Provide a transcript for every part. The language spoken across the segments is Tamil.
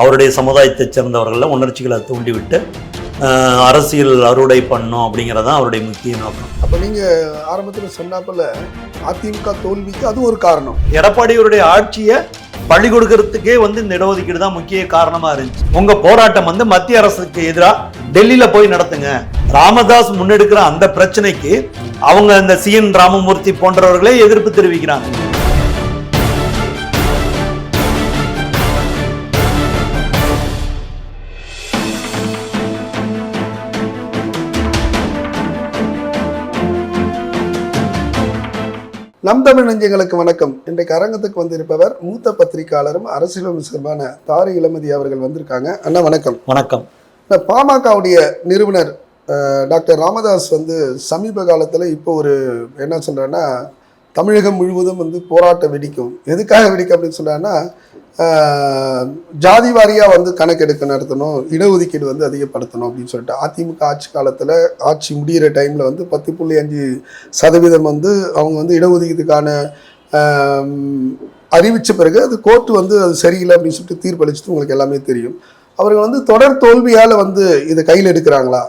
அவருடைய சமுதாயத்தைச் சேர்ந்தவர்களில் உணர்ச்சிகளை தூண்டிவிட்டு அரசியல் அறுவடை பண்ணணும் அப்படிங்கிறது தான் அவருடைய முக்கிய நோக்கம். அப்ப நீங்க ஆரம்பத்துல சொன்னாப்பல அதிமுக தோல்விக்கு அது ஒரு காரணம். எடப்பாடியோருடைய ஆட்சியை பள்ளி கொடுக்கறதுக்கே வந்து இந்த இடஒதுக்கீடு தான் முக்கிய காரணமா இருந்துச்சு. உங்க போராட்டம் வந்து மத்திய அரசுக்கு எதிராக டெல்லியில போய் நடத்துங்க. ராமதாஸ் முன்னெடுக்கிற அந்த பிரச்சனைக்கு அவங்க இந்த சி என் ராமமூர்த்தி போன்றவர்களே எதிர்ப்பு தெரிவிக்கிறாங்க. நம் தமிழ் நெஞ்சங்களுக்கு வணக்கம். இன்றைக்கு அரங்கத்துக்கு வந்திருப்பவர் மூத்த பத்திரிகையாளரும் அரசியல் விமர்சகருமான தாரி இளமதி அவர்கள் வந்திருக்காங்க. அண்ணா வணக்கம். வணக்கம். இந்த பாமகவுடைய நிறுவனர் டாக்டர் ராமதாஸ் வந்து சமீப காலத்தில் இப்போ ஒரு என்ன சொல்கிறேன்னா தமிழகம் முழுவதும் வந்து போராட்டம் வெடிக்கும். எதுக்காக வெடிக்கும் அப்படின்னு சொல்கிறாங்கன்னா ஜாதி வாரியாக வந்து கணக்கெடுக்க நடத்தணும் இடஒதுக்கீடு வந்து அதிகப்படுத்தணும் அப்படின்னு சொல்லிட்டு அதிமுக ஆட்சி காலத்தில் ஆட்சி முடிகிற டைமில் வந்து பத்து புள்ளி அஞ்சு சதவீதம் வந்து அவங்க வந்து இடஒதுக்கீட்டுக்கான அறிவித்த பிறகு அது கோர்ட் வந்து அது சரியில்லை அப்படின்னு சொல்லிட்டு தீர்ப்பளிச்சுட்டு உங்களுக்கு எல்லாமே தெரியும். அவர்கள் வந்து தொடர் தோல்வியால் வந்து இதை கையில் எடுக்கிறாங்களா?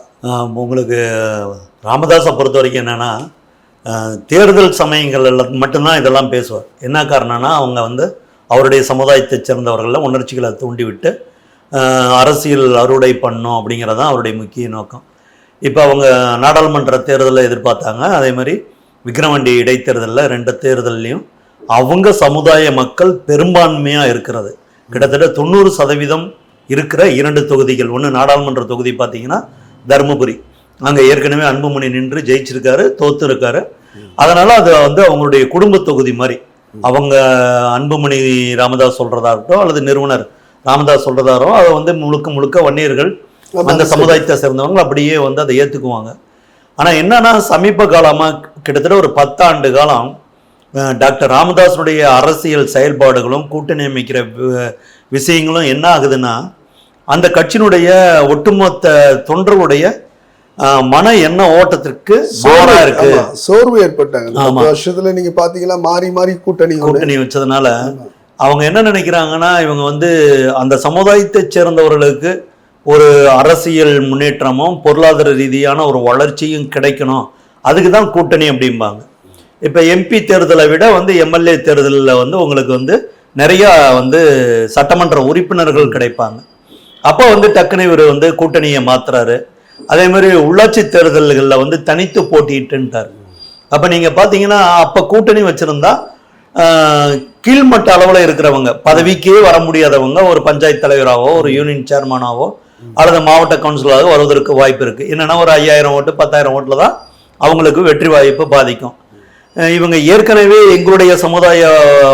உங்களுக்கு ராமதாஸை பொறுத்த வரைக்கும் என்னென்னா தேர்தல் சமயங்கள்ல மட்டும்தான் இதெல்லாம் பேசுவார். என்ன காரணம்னா அவங்க வந்து அவருடைய சமுதாயத்தைச் சேர்ந்தவர்களில் உணர்ச்சிகளை தூண்டிவிட்டு அரசியல் அறுவடை பண்ணும் அப்படிங்கிறது தான் அவருடைய முக்கிய நோக்கம். இப்போ அவங்க நாடாளுமன்ற தேர்தலை எதிர்பார்த்தாங்க. அதே மாதிரி விக்ரவாண்டி இடைத்தேர்தலில் ரெண்டு தேர்தல்லையும் அவங்க சமுதாய மக்கள் பெரும்பான்மையாக இருக்கிறது. கிட்டத்தட்ட தொண்ணூறு சதவீதம் இருக்கிற இரண்டு தொகுதிகள். ஒன்று நாடாளுமன்ற தொகுதி பார்த்தீங்கன்னா தருமபுரி. அங்கே ஏற்கனவே அன்புமணி நின்று ஜெயிச்சிருக்காரு தோத்து அதனால் அது வந்து அவங்களுடைய குடும்ப தொகுதி மாதிரி. அவங்க அன்புமணி ராமதாஸ் சொல்றதா இருக்கட்டும் அல்லது நிறுவனர் ராமதாஸ் சொல்றதாரோ அதை வந்து முழுக்க முழுக்க வன்னியர்கள் அந்த சமுதாயத்தை சேர்ந்தவங்க அப்படியே வந்து அதை ஏற்றுக்குவாங்க ஆனால் என்னன்னா சமீப காலமாக கிட்டத்தட்ட ஒரு பத்தாண்டு காலம் டாக்டர் ராமதாஸுடைய அரசியல் செயல்பாடுகளும் கூட்டணி அமைக்கிற விஷயங்களும் என்ன ஆகுதுன்னா அந்த கட்சியினுடைய ஒட்டுமொத்த தொண்டர்களுடைய அஹ், மன எண்ண ஓட்டத்திற்கு மாறா இருக்கு. சோர்வு ஏற்பட்டாங்க. வருஷத்துல நீங்க பாத்தீங்கன்னா மாறி மாறி கூட்டணி. கூட்டணி வச்சதுனால அவங்க என்ன நினைக்கிறாங்கன்னா இவங்க வந்து அந்த சமுதாயத்தைச் சேர்ந்தவர்களுக்கு ஒரு அரசியல் முன்னேற்றமும் பொருளாதார ரீதியான ஒரு வளர்ச்சியும் கிடைக்கணும். அதுக்கு தான் கூட்டணி அப்படிம்பாங்க. இப்போ எம்பி தேர்தலை விட வந்து எம்எல்ஏ தேர்தலில் வந்து உங்களுக்கு வந்து நிறையா வந்து சட்டமன்ற உறுப்பினர்கள் கிடைப்பாங்க. அப்போ வந்து டக்குனு இவர் வந்து கூட்டணியை மாத்துறாரு. அதே மாதிரி உள்ளாட்சி தேர்தல்களில் வந்து தனித்து போட்டிட்டுன்ட்டார் அப்போ நீங்கள் பார்த்தீங்கன்னா அப்போ கூட்டணி வச்சுருந்தா கீழ்மட்ட அளவில் இருக்கிறவங்க பதவிக்கே வர முடியாதவங்க ஒரு பஞ்சாயத்து தலைவராகவோ ஒரு யூனியன் சேர்மனாவோ அல்லது மாவட்ட கவுன்சிலராக வருவதற்கு வாய்ப்பு இருக்குது என்னென்னா ஒரு ஐயாயிரம் ஓட்டு பத்தாயிரம் ஓட்டில் தான் அவங்களுக்கு வெற்றி வாய்ப்பு பாதிக்கும். இவங்க ஏற்கனவே எங்களுடைய சமுதாய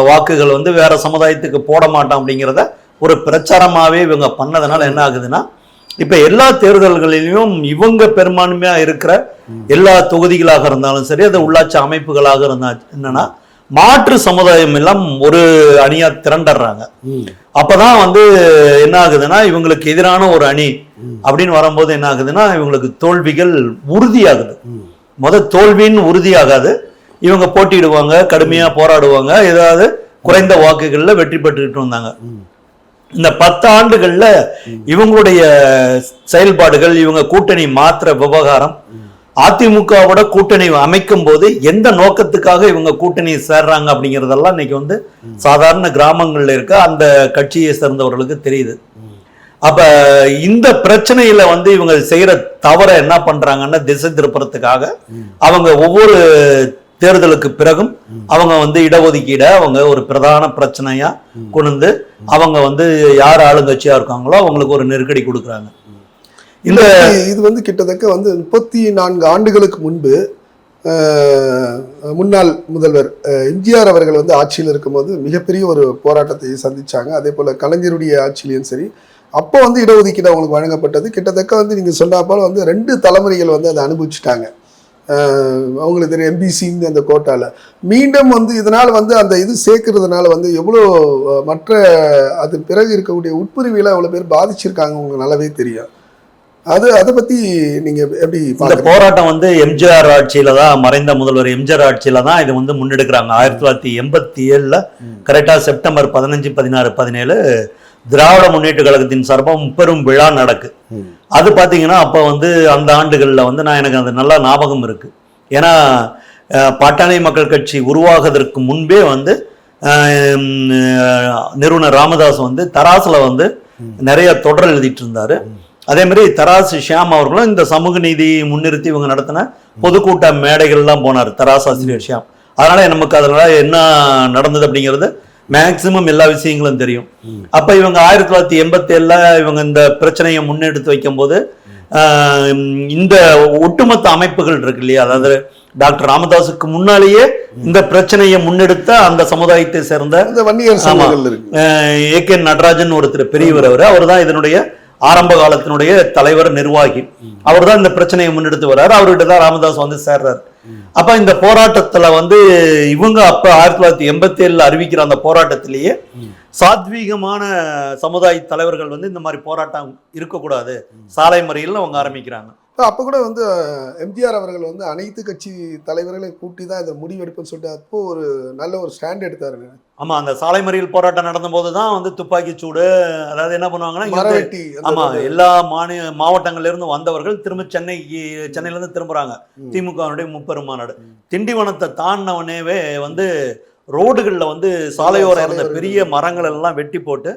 வாக்குகள் வந்து வேறு சமுதாயத்துக்கு போட மாட்டோம் அப்படிங்கிறத ஒரு பிரச்சாரமாகவே இவங்க பண்ணதுனால என்ன ஆகுதுன்னா இப்போ எல்லா தேர்தல்களிலும் இவங்க பெரும்பான்மையாக இருக்கிற எல்லா தொகுதிகளாக இருந்தாலும் சரி அது உள்ளாட்சி அமைப்புகளாக இருந்தா என்னன்னா மாற்று சமுதாயம் எல்லாம் ஒரு அணியா திரண்டறாங்க அப்பதான் வந்து என்ன ஆகுதுன்னா இவங்களுக்கு எதிரான ஒரு அணி அப்படின்னு வரும்போது என்ன ஆகுதுன்னா இவங்களுக்கு தோல்விகள் உறுதியாகுது. முத தோல்வின்னு உறுதியாகாது. இவங்க போட்டியிடுவாங்க கடுமையா போராடுவாங்க ஏதாவது குறைந்த வாக்குகள்ல வெற்றி பெற்றுக்கிட்டு வந்தாங்க. இந்த பத்து ஆண்டுகள்ல இவங்களுடைய செயல்பாடுகள் இவங்க கூட்டணி மாத்திர விவகாரம் அதிமுகவோட கூட்டணி அமைக்கும் போது எந்த நோக்கத்துக்காக இவங்க கூட்டணி சேர்றாங்க அப்படிங்கறதெல்லாம் இன்னைக்கு வந்து சாதாரண கிராமங்கள்ல இருக்க அந்த கட்சியை சேர்ந்தவர்களுக்கு தெரியுது. அப்ப இந்த பிரச்சனையில வந்து இவங்க செய்யற தவற என்ன பண்றாங்கன்னா திசை திருப்புறத்துக்காக அவங்க ஒவ்வொரு தேர்தலுக்கு பிறகும் அவங்க வந்து இடஒதுக்கீடை அவங்க ஒரு பிரதான பிரச்சனையா கொண்டு அவங்க வந்து யார் ஆளுங்கட்சியா இருக்காங்களோ அவங்களுக்கு ஒரு நெருக்கடி கொடுக்குறாங்க. இந்த இது வந்து கிட்டத்தட்ட வந்து முப்பத்தி நான்கு ஆண்டுகளுக்கு முன்பு முன்னாள் முதல்வர் எம்ஜிஆர் அவர்கள் வந்து ஆட்சியில் இருக்கும்போது மிகப்பெரிய ஒரு போராட்டத்தை சந்திச்சாங்க. அதே போல கலைஞருடைய ஆட்சியிலையும் சரி அப்போ வந்து இடஒதுக்கீடு அவங்களுக்கு வழங்கப்பட்டது. கிட்டத்தட்ட வந்து நீங்க சொன்னா போல வந்து ரெண்டு தலைமுறைகள் வந்து அதை அனுபவிச்சுட்டாங்க. அவங்களுக்கு தெரியும் எம்பிசின்னு அந்த கோட்டால. மீண்டும் வந்து இதனால் வந்து அந்த இது சேர்க்கறதுனால வந்து எவ்வளோ மற்ற அது பிறகு இருக்கக்கூடிய உட்பிரிவுகளை அவ்வளோ பேர் பாதிச்சிருக்காங்க உங்களுக்கு நல்லாவே தெரியும். அது அதை பத்தி நீங்க எப்படி இந்த போராட்டம் வந்து எம்ஜிஆர் ஆட்சியில தான் மறைந்த முதல்வர் எம்ஜிஆர் ஆட்சியில தான் இது வந்து முன்னெடுக்கிறாங்க. ஆயிரத்தி தொள்ளாயிரத்தி எண்பத்தி ஏழுல கரெக்டா செப்டம்பர் பதினஞ்சு பதினாறு பதினேழு திராவிட முன்னேற்ற கழகத்தின் சார்பாக முப்பெரும் விழா நடக்கு. அது பார்த்தீங்கன்னா அப்போ வந்து அந்த ஆண்டுகளில் வந்து நான் எனக்கு அது நல்லா ஞாபகம் இருக்கு. ஏன்னா பாட்டாளி மக்கள் கட்சி உருவாகுவதற்கு முன்பே வந்து நிறுவனர் ராமதாஸ் வந்து தராசுல வந்து நிறைய தொடர் எழுதிட்டு இருந்தாரு அதே மாதிரி தராசு ஷியாம் அவர்களும் இந்த சமூக நீதி முன்னிறுத்தி இவங்க நடத்தின பொதுக்கூட்ட மேடைகள்லாம் போனார் தராசு ஆசிரியர் ஷியாம். அதனால நமக்கு அதனால என்ன நடந்தது அப்படிங்கிறது மேக்சிமம் எல்லா விஷயங்களும் தெரியும். அப்ப இவங்க ஆயிரத்தி தொள்ளாயிரத்தி எண்பத்தி ஏழுல இவங்க இந்த பிரச்சனையை முன்னெடுத்து வைக்கும்போது ஆஹ், இந்த ஒட்டுமொத்த அமைப்புகள் இருக்கு இல்லையா? அதாவது டாக்டர் ராமதாஸுக்கு முன்னாலேயே இந்த பிரச்சனையை முன்னெடுத்த அந்த சமுதாயத்தை சேர்ந்த ஏ கே நடராஜன் ஒருத்தர் பெரியவர் அவர். அவர் தான் இதனுடைய ஆரம்ப காலத்தினுடைய தலைவர் நிர்வாகி. அவர் தான் இந்த பிரச்சனையை முன்னெடுத்து வர்றாரு. அவர்கிட்ட தான் ராமதாஸ் வந்து சேர்றாரு. அப்ப இந்த போராட்டத்துல வந்து இவங்க அப்ப ஆயிரத்தி தொள்ளாயிரத்தி எண்பத்தி ஏழுல அறிவிக்கிற அந்த போராட்டத்திலேயே சாத்வீகமான சமுதாய தலைவர்கள் வந்து இந்த மாதிரி போராட்டம் இருக்கக்கூடாது. சாலை முறையில் அவங்க ஆரம்பிக்கிறாங்க. அப்ப கூட வந்து எம்ஜிஆர் அவர்கள் வந்து அனைத்து கட்சி தலைவர்களையும் கூட்டி தான் இதை முடிவெடுப்புன்னு சொல்லிட்டு அப்போ ஒரு நல்ல ஒரு ஸ்டாண்ட் எடுத்தாருங்க ஆமா அந்த சாலை மறியல் போராட்டம் நடந்த போது தான் வந்து துப்பாக்கி சூடு அதாவது என்ன பண்ணுவாங்கன்னா இங்க வந்து மரவெட்டி அந்த ஆமா மாதிரி. எல்லா மாநில மாவட்டங்கள்ல இருந்து வந்தவர்கள் திரும்ப சென்னைக்கு சென்னையில இருந்து திரும்புறாங்க ம். திமுகவுடைய முப்பெரும் மாநாடு திண்டிவனத்தை தாண்டினவனேவே வந்து ரோடுகள்ல வந்து சாலையோரம் இருந்த பெரிய மரங்கள் எல்லாம் வெட்டி போட்டு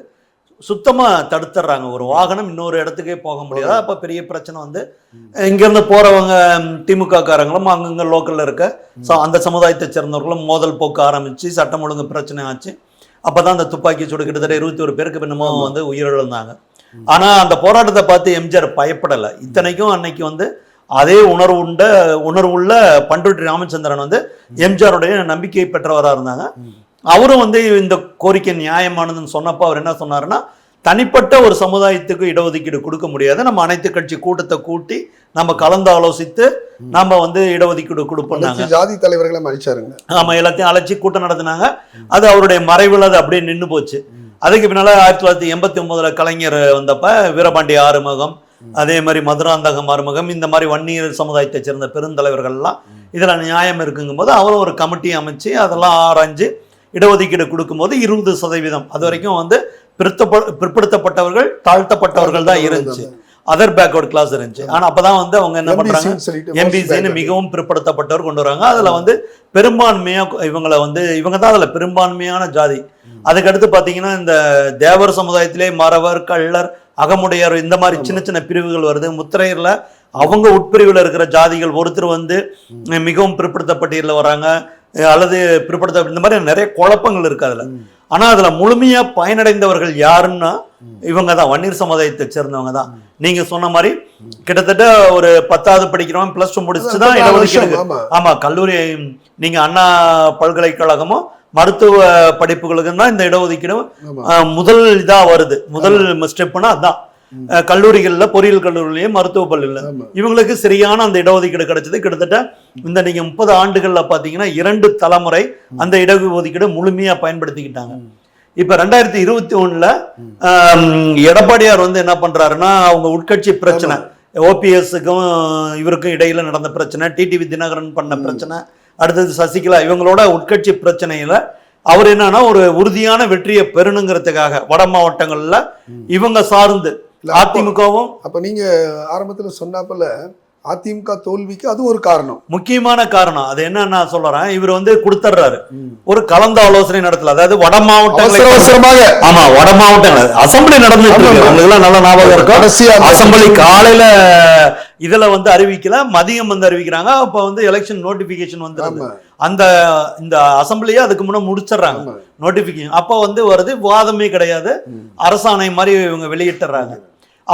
சுத்தமா தடுத்துடுறாங்க ஒரு வாகனம் இன்னொரு இடத்துக்கே போக முடியாது. அப்ப பெரிய பிரச்சனை வந்து இங்க இருந்து போறவங்க திமுக காரங்களும் அங்கங்க லோக்கல்ல இருக்க ச- அந்த சமுதாயத்தை சேர்ந்தவர்களும் மோதல் போக்கு ஆரம்பிச்சு சட்டம் ஒழுங்கு பிரச்சனை ஆச்சு. அப்பதான் அந்த துப்பாக்கி சூடு கிட்டத்தட்ட இருபத்தி ஒரு பேருக்கு பின்னமோ வந்து உயிரிழந்தாங்க. ஆனா அந்த போராட்டத்தை பார்த்து எம்ஜிஆர் பயப்படல. இத்தனைக்கும் அன்னைக்கு வந்து அதே உணர்வு உண்ட உணர்வுள்ள பண்ருட்டி ராமச்சந்திரன் வந்து எம்ஜிஆருடைய நம்பிக்கை பெற்றவரா இருந்தாங்க. அவரும் வந்து இந்த கோரிக்கை நியாயமானதுன்னு சொன்னப்போ அவர் என்ன சொன்னாருன்னா தனிப்பட்ட ஒரு சமுதாயத்துக்கு இடஒதுக்கீடு கொடுக்க முடியாது. நம்ம அனைத்து கட்சி கூட்டத்தை கூட்டி நம்ம கலந்து ஆலோசித்து நம்ம வந்து இடஒதுக்கீடு அனைத்து ஜாதி தலைவர்களை மதிச்சாருங்க. ஆமா எல்லாத்தையும் அழைச்சி கூட்டம் நடத்தினாங்க. அது அவருடைய மறைவில் அது அப்படியே நின்று போச்சு. அதுக்கு பின்னால ஆயிரத்தி தொள்ளாயிரத்தி எண்பத்தி ஒன்பதுல கலைஞர் வந்தப்ப வீரபாண்டி ஆறுமுகம் அதே மாதிரி மதுராந்தகம் ஆறுமுகம் இந்த மாதிரி வன்னியர் சமுதாயத்தை சேர்ந்த பெருந்தலைவர்கள்லாம் இதுல நியாயம் இருக்குங்கும் போது அவரும் ஒரு கமிட்டி அமைச்சு அதெல்லாம் ஆராய்ஞ்சு இடஒதுக்கீடு கொடுக்கும்போது இருபது சதவீதம். அது வரைக்கும் வந்து பிற்படுத்த- பிற்படுத்தப்பட்டவர்கள் தாழ்த்தப்பட்டவர்கள் தான் இருந்துச்சு. அதர் பேக்வர்ட் கிளாஸ் இருந்துச்சு. ஆனா அப்பதான் வந்து அவங்க என்ன சொல்லிட்டு எம்பிசின்னு மிகவும் பிற்படுத்தப்பட்டவர் கொண்டு வராங்க. அதுல வந்து பெரும்பான்மையா இவங்களை வந்து இவங்க தான் அதுல பெரும்பான்மையான ஜாதி. அதுக்கடுத்து பாத்தீங்கன்னா இந்த தேவர் சமுதாயத்திலே மறவர் கள்ளர் அகமுடையார் இந்த மாதிரி சின்ன சின்ன பிரிவுகள் வருது. முத்திரையர்ல அவங்க உட்பிரிவுல இருக்கிற ஜாதிகள் ஒருத்தர் வந்து மிகவும் பிற்படுத்தப்பட்டியல வராங்க. அல்லது பிற்படுத்த இந்த மாதிரி நிறைய குழப்பங்கள் இருக்கு அதுல. ஆனா அதுல முழுமையா பயனடைந்தவர்கள் யாருன்னா இவங்க தான் வன்னியர் சமுதாயத்தை சேர்ந்தவங்க தான் நீங்க சொன்ன மாதிரி கிட்டத்தட்ட ஒரு பத்தாவது படிக்கிறவன் பிளஸ் டூ முடிச்சு தான் இடஒதுக்கீடு வருஷம், ஆமா. ஆமா கல்லூரி நீங்க அண்ணா பல்கலைக்கழகமும் மருத்துவ படிப்புகளுக்கு தான் இந்த இடஒதுக்கீடு ஆமா. அஹ், முதல் இதா வருது. முதல் ஸ்டெப்னா அதான். அஹ், கல்லூரிகள்ல பொறியியல் கல்லூரிலையும் மருத்துவ பள்ளியில. இவங்களுக்கு சரியான அந்த இடஒதுக்கீடு கிடைச்சது. கிட்டத்தட்ட இந்த நீங்க முப்பது ஆண்டுகள்ல பாத்தீங்கன்னா இரண்டு தலைமுறை அந்த இடஒதுக்கீடு முழுமையா பயன்படுத்திக்கிட்டாங்க. இப்ப ரெண்டாயிரத்தி இருபத்தி ஒண்ணுல எடப்பாடியார் வந்து என்ன பண்றாருன்னா அவங்க உட்கட்சி பிரச்சனை ஓபிஎஸ்க்கும் இவருக்கும் இடையில நடந்த பிரச்சனை டிடிவி தினகரன் பண்ண பிரச்சனை அடுத்தது சசிகலா இவங்களோட உட்கட்சி பிரச்சனையில அவர் என்னன்னா ஒரு உறுதியான வெற்றியை பெறணுங்கிறதுக்காக வட மாவட்டங்கள்ல இவங்க சார்ந்து அதிமுகவும். அப்ப நீங்க ஆரம்பத்துல சொன்னாப்பல அதிமுக தோல்விக்கு அது ஒரு காரணம். முக்கியமான காரணம். அது என்ன நான் சொல்றேன் இவர் வந்து கொடுத்துட்றாரு. ஒரு கலந்த ஆலோசனை நடத்தல. அதாவது வட மாவட்டங்களை அவசரமாக. ஆமா வட மாவட்டங்கள். அசம்பிளி நடந்துட்டு இருக்கு. உங்களுக்கு நல்லா ஞாபகம் இருக்கும் அசம்பிளி காலையில இதுல வந்து அறிவிக்கல மதியம் வந்து அறிவிக்கிறாங்க. அப்ப வந்து எலெக்ஷன் நோட்டிபிகேஷன் வந்து அந்த இந்த அசம்பிளியை அதுக்கு முன்ன முடிச்சிடுறாங்க. நோட்டிபிகேஷன் அப்ப வந்து வருது வாதமே கிடையாது. அரசாணை மாதிரி இவங்க வெளியிட்டுறாங்க.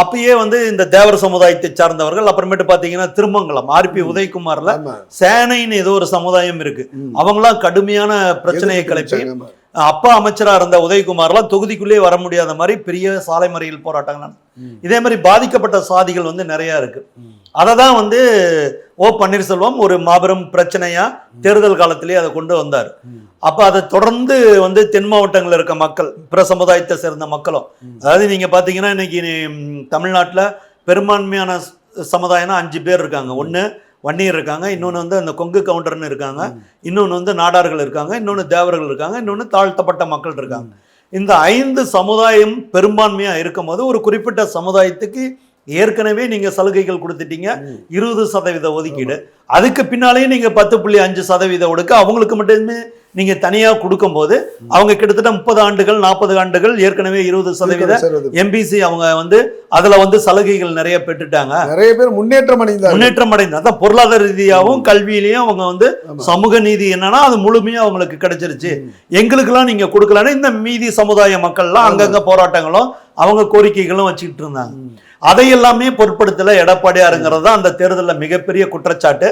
அப்பயே வந்து இந்த தேவர சமுதாயத்தை சார்ந்தவர்கள் அப்புறமேட்டு பாத்தீங்கன்னா திருமங்கலம் ஆர்பி உதயகுமார்ல சேனைன்னு ஏதோ ஒரு சமுதாயம் இருக்கு. அவங்களாம் கடுமையான பிரச்சனையை கிளப்பி. அப்பா அமைச்சரா இருந்த உதயகுமார்லாம் தொகுதிக்குள்ளே வர முடியாத மாதிரி பெரிய சாலை மறியல் போராட்டங்கள். இதே மாதிரி பாதிக்கப்பட்ட சாதிகள் வந்து நிறைய இருக்கு. அதை தான் வந்து ஓ பன்னீர்செல்வம் ஒரு மாபெரும் பிரச்சனையா தேர்தல் காலத்திலேயே அதை கொண்டு வந்தார். அப்ப அதை தொடர்ந்து வந்து தென் மாவட்டங்கள்ல இருக்க மக்கள் பிற சமுதாயத்தை சேர்ந்த மக்களும். அதாவது நீங்க பாத்தீங்கன்னா இன்னைக்கு தமிழ்நாட்டுல பெரும்பான்மையான சமுதாயம்னா அஞ்சு பேர் இருக்காங்க ஒன்று வன்னியர் இருக்காங்க இன்னொன்று வந்து அந்த கொங்கு கவுண்டர்னு இருக்காங்க இன்னொன்று வந்து நாடார்கள் இருக்காங்க இன்னொன்று தேவர்கள் இருக்காங்க இன்னொன்று தாழ்த்தப்பட்ட மக்கள் இருக்காங்க. இந்த ஐந்து சமுதாயம் பெரும்பான்மையாக இருக்கும்போது ஒரு குறிப்பிட்ட சமுதாயத்துக்கு ஏற்கனவே நீங்க சலுகைகள் கொடுத்துட்டீங்க. இருபது சதவீத ஒதுக்கீடு. அதுக்கு பின்னாலேயும் நீங்க பத்து புள்ளி அஞ்சு சதவீத ஒடுக்க அவங்களுக்கு மட்டுமே நீங்க தனியா கொடுக்கும்போது அவங்க கிட்டத்தட்ட முப்பது ஆண்டுகள் நாற்பது ஆண்டுகள் ஏற்கனவே இருபது சதவீத சதவீதம். எம்பிசி அவங்க வந்து அதுல வந்து சலுகைகள் நிறைய பெற்றுட்டாங்க. நிறைய பேர் முன்னேற்றம் அடைந்தார்கள். முன்னேற்றம் அடைந்து அதான் பொருளாதார ரீதியாகவும் கல்வியிலையும் அவங்க வந்து. சமூக நீதி என்னன்னா அது முழுமையா அவங்களுக்கு கிடைச்சிருச்சு. எங்களுக்கெல்லாம் நீங்க கொடுக்கலன்னு இந்த மீதி சமுதாய மக்கள்லாம் அங்கங்க போராட்டங்களும் அவங்க கோரிக்கைகளும் வச்சுக்கிட்டு இருந்தாங்க. அதை எல்லாமே பொருட்படுத்தல எடப்பாடியாருங்கிறது தான் அந்த தேர்தலில் மிகப்பெரிய குற்றச்சாட்டு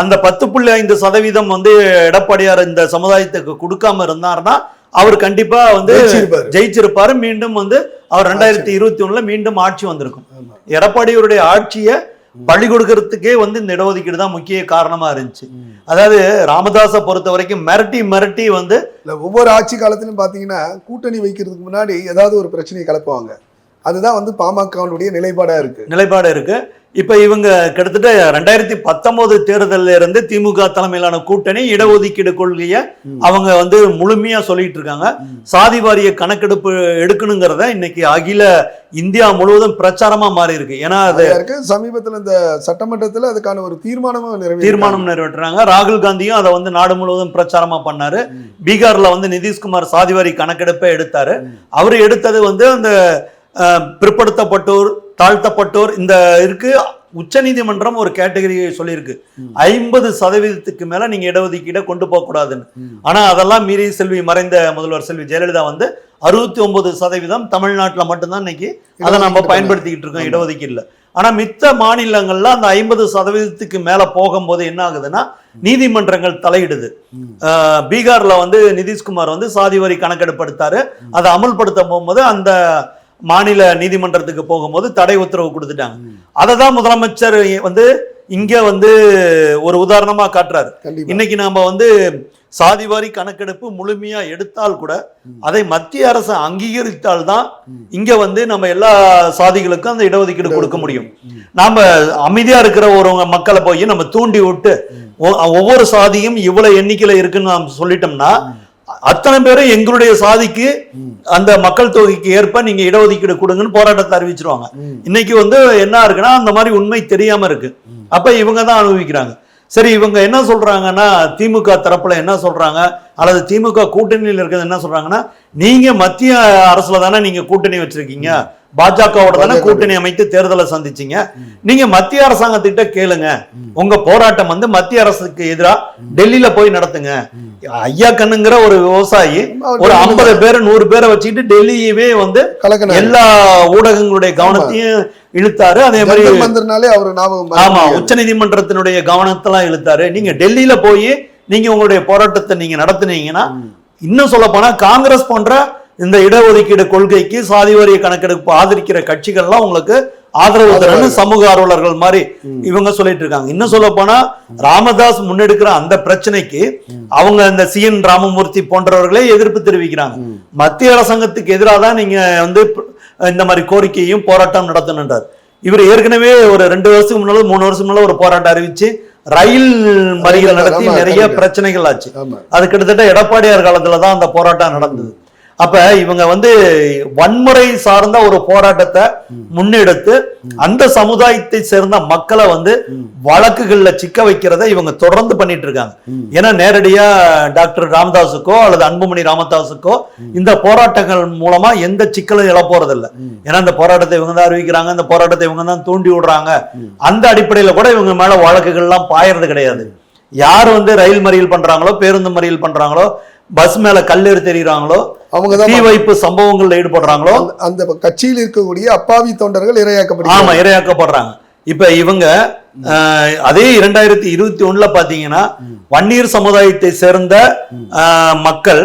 அந்த பத்து புள்ளி ஐந்து சதவீதம் வந்து எடப்பாடியார் இந்த சமுதாயத்துக்கு கொடுக்காம இருந்தாருன்னா அவர் கண்டிப்பா வந்து ஜெயிச்சிருப்பாரு. மீண்டும் வந்து அவர் ரெண்டாயிரத்தி இருபத்தி ஒண்ணுல மீண்டும் ஆட்சி வந்திருக்கும். எடப்பாடியோருடைய ஆட்சியை பழி கொடுக்கறதுக்கே வந்து இந்த இடஒதுக்கீடு தான் முக்கிய காரணமா இருந்துச்சு. அதாவது ராமதாஸை பொறுத்த வரைக்கும் மிரட்டி மிரட்டி வந்து ஒவ்வொரு ஆட்சி காலத்திலும் பாத்தீங்கன்னா கூட்டணி வைக்கிறதுக்கு முன்னாடி ஏதாவது ஒரு பிரச்சனையை கிளப்புவாங்க அதுதான் வந்து பாமகவுடைய நிலைப்பாடா இருக்கு. நிலைப்பாடு இருக்கு. இப்ப இவங்க கிட்டத்தட்ட ரெண்டாயிரத்தி பத்தொன்பது தேர்தல்ல இருந்து திமுக தலைமையிலான கூட்டணி இடஒதுக்கீடு கொள்கையை. அவங்க வந்து முழுமையா சொல்லிட்டு இருக்காங்க. சாதி வாரிய கணக்கெடுப்பு எடுக்கணுங்கிறத இன்னைக்கு அகில இந்தியா முழுவதும் பிரச்சாரமா மாறி இருக்கு. ஏன்னா அது சமீபத்துல இந்த சட்டமன்றத்துல அதுக்கான ஒரு தீர்மானமும் நிறைவேறி தீர்மானம் நிறைவேற்றுறாங்க. ராகுல் காந்தியும் அதை வந்து நாடு முழுவதும் பிரச்சாரமா பண்ணாரு. பீகார்ல வந்து நிதிஷ்குமார் சாதிவாரி கணக்கெடுப்பை எடுத்தாரு. அவர் எடுத்தது வந்து அந்த பிற்படுத்தப்பட்டோர் தாழ்த்தப்பட்டோர் இந்த இருக்கு. உச்சநீதிமன்றம் ஒரு கேட்டகரியை சொல்லியிருக்கு. ஐம்பது சதவீதத்துக்கு மேல நீங்க இடஒதுக்கீடை கொண்டு போக கூடாதுன்னு. ஆனா அதெல்லாம் மீறி செல்வி மறைந்த முதல்வர் செல்வி ஜெயலலிதா வந்து அறுபத்தி ஒன்பது சதவீதம் தமிழ்நாட்டுல மட்டும்தான் இன்னைக்கு அதை நம்ம பயன்படுத்திக்கிட்டு இருக்கோம். இடஒதுக்கீடுல. ஆனா மித்த மாநிலங்கள்ல அந்த ஐம்பது சதவீதத்துக்கு மேல போகும்போது என்ன ஆகுதுன்னா நீதிமன்றங்கள் தலையிடுது. பீகார்ல வந்து நிதிஷ்குமார் வந்து சாதி வரி கணக்கெடுப்பு எடுத்தாரு. அதை அமல்படுத்த போகும்போது அந்த மாநில நீதிமன்றத்துக்கு போகும்போது தடை உத்தரவு கொடுத்துட்டாங்க. அதை தான் முதலமைச்சர் வந்து இங்க வந்து ஒரு உதாரணமா காட்டுறாரு இன்னைக்கு நாம வந்து சாதிவாரி கணக்கெடுப்பு முழுமையா எடுத்தால் கூட. அதை மத்திய அரசு அங்கீகரித்தால் தான். இங்க வந்து நம்ம எல்லா சாதிகளுக்கும் அந்த இடஒதுக்கீடு கொடுக்க முடியும். நாம அமைதியா இருக்கிற ஒரு மக்களை போய் நம்ம தூண்டி விட்டு ஒவ்வொரு சாதியும் இவ்வளவு எண்ணிக்கையில இருக்குன்னு நாம் சொல்லிட்டோம்னா அத்தனை பேரும் எங்களுடைய சாதிக்கு அந்த மக்கள் தொகைக்கு ஏற்ப நீங்க இடஒதுக்கீடு கொடுங்கன்னு போராட்டத்தை அறிவிச்சிருவாங்க. இன்னைக்கு வந்து என்ன இருக்குன்னா அந்த மாதிரி உண்மை தெரியாம இருக்கு. அப்ப இவங்க தான் அனுபவிக்கிறாங்க. சரி இவங்க என்ன சொல்றாங்கன்னா திமுக தரப்புல என்ன சொல்றாங்க அல்லது திமுக கூட்டணியில் இருக்கிறது என்ன சொல்றாங்கன்னா நீங்க மத்திய அரசுல தானே நீங்க கூட்டணி வச்சிருக்கீங்க. பாஜகவோட தானே பாஜக. கூட்டணி அமைத்து தேர்தலை சந்திச்சீங்க. நீங்க மத்திய அரசாங்கத்திட்ட கேளுங்க. உங்க போராட்டம் வந்து மத்திய அரசுக்கு எதிரா டெல்லியில போய் நடத்துங்க. ஐயா கண்ணுங்கிற ஒரு விவசாயி ஒரு ஐம்பது பேர் நூறு பேரை வச்சுக்கிட்டு டெல்லியவே வந்து எல்லா ஊடகங்களுடைய கவனத்தையும் இழுத்தாரு அதே மாதிரி அவர் ஞாபகம் ஆமா மறக்க முடியாது. உச்சநீதிமன்றத்தினுடைய கவனத்தெல்லாம் இழுத்தாரு நீங்க டெல்லியில போய் நீங்க உங்களுடைய போராட்டத்தை நீங்க நடத்துனீங்கன்னா. இன்னும் சொல்ல போனா காங்கிரஸ் போன்ற இந்த இடஒதுக்கீடு கொள்கைக்கு சாதி வாரிய கணக்கெடுப்பு ஆதரிக்கிற கட்சிகள்லாம் உங்களுக்கு ஆதரவு தரன்னு சமூக ஆர்வலர்கள் மாதிரி. இவங்க சொல்லிட்டு இருக்காங்க இன்னும் சொல்ல போனா ராமதாஸ் முன்னெடுக்கிற அந்த பிரச்சனைக்கு அவங்க இந்த சி என் ராமமூர்த்தி போன்றவர்களே எதிர்ப்பு தெரிவிக்கிறாங்க. மத்திய அரசாங்கத்துக்கு எதிராக தான் நீங்க வந்து இந்த மாதிரி கோரிக்கையும் போராட்டம் நடத்தணுன்றார். இவர் ஏற்கனவே ஒரு ரெண்டு வருஷத்துக்கு முன்னால மூணு வருஷம் முன்னால ஒரு போராட்டம் அறிவிச்சு ரயில் மறியல் நடத்தி நிறைய. பிரச்சனைகள் ஆச்சு. அது கிட்டத்தட்ட எடப்பாடியார் காலத்துல தான் அந்த போராட்டம் நடந்தது. அப்ப இவங்க வந்து வன்முறை சார்ந்த ஒரு போராட்டத்தை முன்னெடுத்து அந்த சமுதாயத்தை சேர்ந்த மக்களை வந்து வழக்குகள்ல சிக்க வைக்கிறத இவங்க தொடர்ந்து பண்ணிட்டு இருக்காங்க. ஏன்னா நேரடியா டாக்டர் ராமதாஸுக்கோ அல்லது அன்புமணி ராமதாஸுக்கோ இந்த போராட்டங்கள் மூலமா எந்த சிக்கலும் இழப்போறது இல்லை ஏன்னா இந்த போராட்டத்தை இவங்க தான் அறிவிக்கிறாங்க இந்த போராட்டத்தை இவங்க தான் தூண்டி விடுறாங்க. அந்த அடிப்படையில கூட இவங்க மேல வழக்குகள்லாம் பாயறது கிடையாது. யார் வந்து ரயில் மறியல் பண்றாங்களோ பேருந்து மறியல் பண்றாங்களோ பஸ் மேல கல்லெறி தெரியுறாங்களோ அவங்க தான் தீ வைப்பு சம்பவங்கள்ல ஈடுபடுறாங்களோ அந்த- கட்சியில் இருக்கக்கூடிய அப்பாவி தொண்டர்கள் இரையாக்கப்படுகிறார்கள். ஆமா இரையாக்கப்படுறாங்க. இப்ப இவங்க அதே இரண்டாயிரத்தி இருபத்தி ஒண்ணுல பாத்தீங்கன்னா வன்னியர் சமுதாயத்தை சேர்ந்த மக்கள்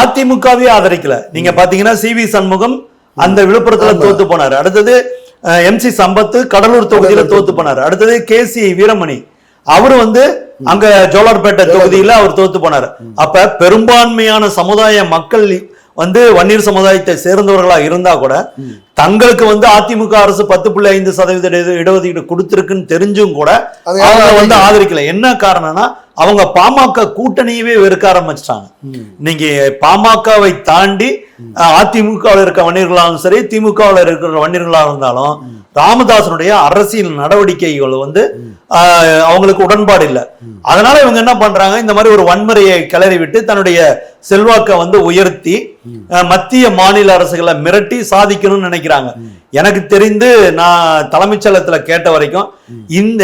அதிமுகவே ஆதரிக்கல. நீங்க பாத்தீங்கன்னா சி வி சண்முகம் அந்த விழுப்புரத்துல. தோத்து போனாரு. அடுத்தது எம் சி சம்பத்து கடலூர் தொகுதியில தோத்து போனாரு. அடுத்தது கே சி வீரமணி. அவரு வந்து அங்க ஜோலார்பேட்டை தொகுதியில அவர் தோத்து போனாரு. அப்ப பெரும்பான்மையான சமுதாய மக்கள் வந்து வன்னியர் சமுதாயத்தை சேர்ந்தவர்களா இருந்தா கூட தங்களுக்கு வந்து அதிமுக அரசு பத்து புள்ளி ஐந்து சதவீத இட- இடஒதுக்கீடு கொடுத்திருக்குன்னு தெரிஞ்சும் கூட அவங்க வந்து ஆதரிக்கல. என்ன காரணம்னா அவங்க பாமக கூட்டணியவே வெறுக்க ஆரம்பிச்சிட்டாங்க. நீங்க பாமகவை தாண்டி அதிமுகவில் இருக்க வன்னியர்களாலும் சரி திமுகவில் இருக்கிற வன்னியர்களாக இருந்தாலும் ராமதாசனுடைய அரசியல் நடவடிக்கைகள் வந்து அவங்களுக்கு உடன்பாடு இல்லை. அதனால இவங்க என்ன பண்றாங்க இந்த மாதிரி ஒரு வன்முறையை கிளறி விட்டு தன்னுடைய செல்வாக்கை வந்து உயர்த்தி மத்திய மாநில அரசுகளை மிரட்டி சாதிக்கணும்னு நினைக்கிறாங்க. எனக்கு தெரிந்து நான் தலைமைச் செயலகத்துல கேட்ட வரைக்கும் இந்த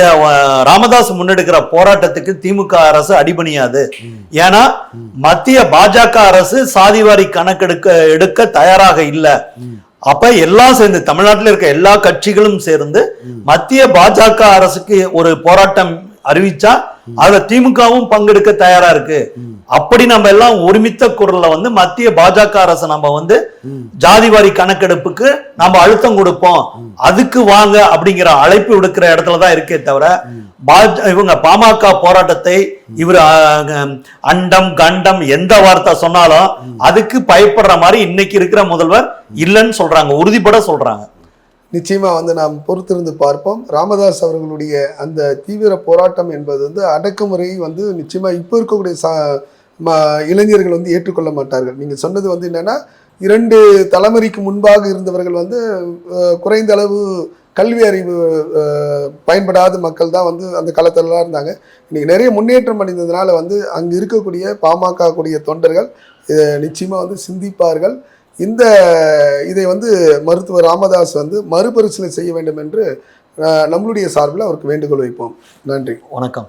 ராமதாஸ் முன்னெடுக்கிற போராட்டத்துக்கு திமுக அரசு அடிபணியாது. ஏன்னா மத்திய பாஜக அரசு சாதிவாரி கணக்கெடுக்க எடுக்க தயாராக இல்லை. அப்ப எல்லாம் சேர்ந்து தமிழ்நாட்டில் இருக்க எல்லா கட்சிகளும் சேர்ந்து மத்திய பாஜக அரசுக்கு ஒரு போராட்டம் அறிவிச்சா அதுல திமுகவும் பங்கெடுக்க தயாரா இருக்கு. அப்படி நம்ம எல்லாம் ஒருமித்த குரல்ல வந்து மத்திய பாஜக அரசு நம்ம வந்து ஜாதிவாரி கணக்கெடுப்புக்கு நம்ம அழுத்தம் கொடுப்போம். அதுக்கு வாங்க அப்படிங்கிற அழைப்பு விடுக்கிற இடத்துல தான் இருக்கே தவிர பாஜ இவங்க பாமக போராட்டத்தை இவர் அண்டம் கண்டம் எந்த வார்த்தை சொன்னாலும் அதுக்கு பயப்படுற மாதிரி இன்னைக்கு இருக்கிற முதல்வர் இல்லைன்னு சொல்றாங்க உறுதிப்பட சொல்றாங்க. நிச்சயமா வந்து நாம் பொறுத்திருந்து பார்ப்போம். ராமதாஸ் அவர்களுடைய அந்த தீவிர போராட்டம் என்பது வந்து அடக்குமுறை வந்து நிச்சயமா இப்போ இருக்கக்கூடிய சா இளைஞர்கள் வந்து ஏற்றுக்கொள்ள மாட்டார்கள். நீங்கள் சொன்னது வந்து என்னென்னா இரண்டு தலைமுறைக்கு முன்பாக இருந்தவர்கள் வந்து குறைந்த அளவு கல்வி அறிவு பயன்படாத மக்கள் தான் வந்து அந்த காலத்திலலாம் இருந்தாங்க. இன்றைக்கி நிறைய முன்னேற்றம் அடைந்ததுனால வந்து அங்கே இருக்கக்கூடிய பாமக கூடிய தொண்டர்கள் இதை நிச்சயமாக வந்து சிந்திப்பார்கள். இந்த இதை வந்து மருத்துவர் ராமதாஸ் வந்து மறுபரிசீலனை செய்ய வேண்டும் என்று நம்மளுடைய சார்பில் அவருக்கு வேண்டுகோள் வைப்போம். நன்றி. வணக்கம்.